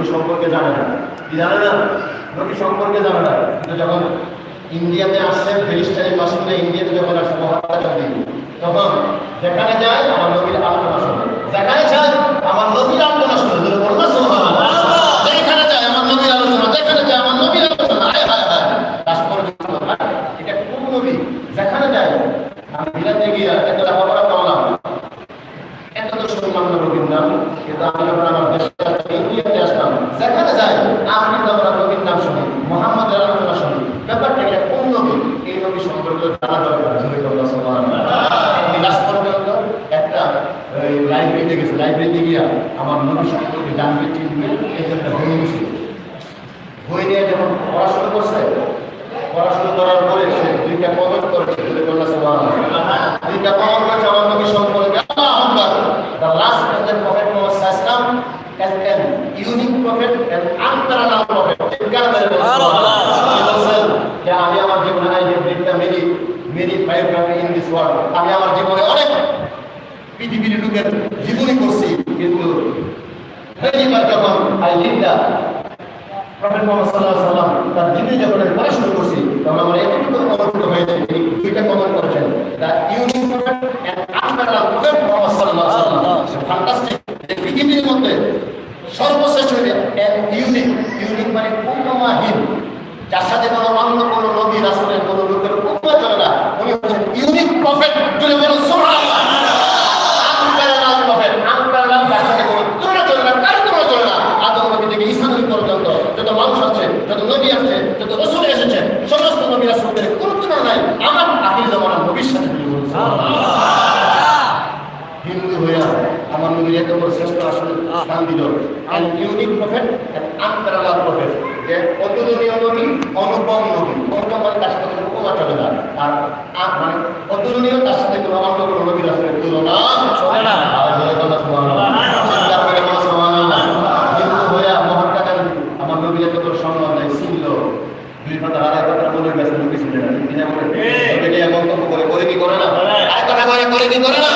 নবী সম্পর্কে জানে না। কি জানে না? নবী সম্পর্কে জানে না। কিন্তু যখন ইন্ডিয়াতে আসছে ফিলিস্তানি বাসিন্দা ইন্ডিয়াতে যখন আসছে মহাত্মা তখন যেখানে যায়, আমার নবীর আলোচনা শোনে। যেখানে যায়, আমার নবীর আলোচনা শোনে। এত তো আমার দেশে যাই আপনি আমরা নবীর নাম শুনি মোহাম্মদের আলোচনা শুনি ব্যাপারটা এটা কোন নবী? এই নবী সম্পর্কে জানা দরকার। লাইব্রেরিতে গেছি। লাইব্রেরিতে গিয়া আমার নবী সম্পর্কে জানবে চিনবে এই বই নিয়েছি বই নিয়ে যখন পড়া শুরু করছে পড়া শুরু করার পরে সে দুইটা কমেন্ট করেছে। দুইটা কমেন্ট করেছে আমার নবী সম্পর্কে prophet and unparalleled prophet. আমি আমার জীবনে I have read the many many biography in আমি আমার জীবনে অনেক পৃথিবীর লোকের জীবনী করছি কিন্তু এইবার যখন I live the prophet Mohammad সাল্লাল্লাহু সাল্লাম তার জীবনী যখন আমি পড়া শুরু করছি তখন আমার এতটুকু অনুভূত হয়েছে তিনি দুইটা কমেন্ট করেছেন the unique prophet and unparalleled prophet Mohammad সাল্লাল্লাহু সাল্লাম ফ্যান্টাস্টিক পৃথিবীর মধ্যে সর্বশ্রেষ্ঠ এক ইউনিক ইউনিক মানে উপমাহীন যার সাথে কোনো অন্য কোনো নবী, রাসূলের কোনো লোকের উপমা চলে না, উনি হচ্ছেন ইউনিক প্রফেট তুলে বলো সুবহানাল্লাহ। আনপ্যারালাল প্রফেট আনপ্যারালাল যার সাথে কোনো তুলনা চলে না, কারও তুলনা চলে না। আদম নবী থেকে ঈসা নবী পর্যন্ত যত মানুষ আছে, যত নবী আছে, যত রসুল আমার নবীর এত বড় শ্রেষ্ঠ আসলে স্থান দিল। And unique prophet and unparalleled prophet যে অতুলনীয় নবী অনুপম নবী অনুপম মানে তার সাথে কোনো উপমা চলে না। আর মানে অতুলনীয় তার সাথে কোনো অন্য কোনো নবীর আসলে তুলনা চলে না। আমার নবীর এত বড় সম্মান নাই ছিল। দুই কথা আর এক কথা বলে গেছে নবী ছিলেন তিনি বলে? বক্তব্য করে করে কি করে না? আর কথা করে করে কি করে না?